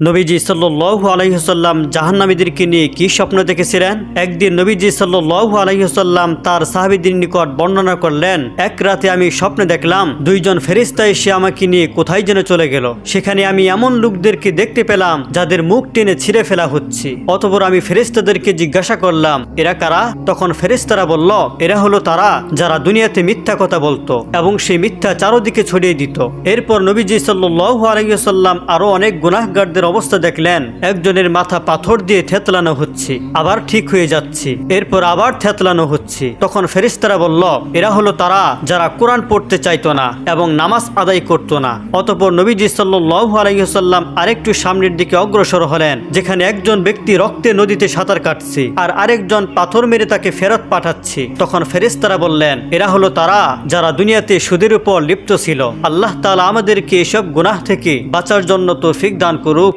নবীজি সাল্লু আলহিহসাল্লাম জাহান্নামীদেরকে নিয়ে কি স্বপ্ন দেখেছিলেন? একদিন নবীজি সাল্লু আলহিহসাল্লাম তার সাহাবিদের নিকট বর্ণনা করলেন, এক রাতে আমি স্বপ্নে দেখলাম দুইজন ফেরিস্তা এসে আমাকে নিয়ে কোথায় যেন চলে গেল। সেখানে আমি এমন লোকদেরকে দেখতে পেলাম যাদের মুখ টেনে ছিঁড়ে ফেলা হচ্ছে। অতপর আমি ফেরিস্তাদেরকে জিজ্ঞাসা করলাম, এরা কারা? তখন ফেরিস্তারা বলল, এরা হলো তারা যারা দুনিয়াতে মিথ্যা কথা বলতো এবং সেই মিথ্যা চারোদিকে ছড়িয়ে দিত। এরপর নবীজি সাল্লু আলহিহসাল্লাম আরও অনেক গুনাহগারদের অবস্থা দেখলেন, একজনের মাথা পাথর দিয়ে থেতলানো হচ্ছে, আবার ঠিক হয়ে যাচ্ছে। এরপর আবার থেতলানো হচ্ছে। তখন ফেরিস্তারা বলল, এরা হলো তারা যারা কোরআন পড়তে চাইতো না এবং নামাজ আদায় করতো না। অতপর নবীজি সাল্লু আলাইসাল্লাম আরেকটু সামনের দিকে অগ্রসর হলেন, যেখানে একজন ব্যক্তি রক্তে নদীতে সাঁতার কাটছে আর আরেকজন পাথর মেরে তাকে ফেরত পাঠাচ্ছে। তখন ফেরেস্তারা বললেন, এরা হলো তারা যারা দুনিয়াতে সুদের উপর লিপ্ত ছিল। আল্লাহ তালা আমাদেরকে এসব গুনাহ থেকে বাঁচার জন্য তৌফিক দান করুক।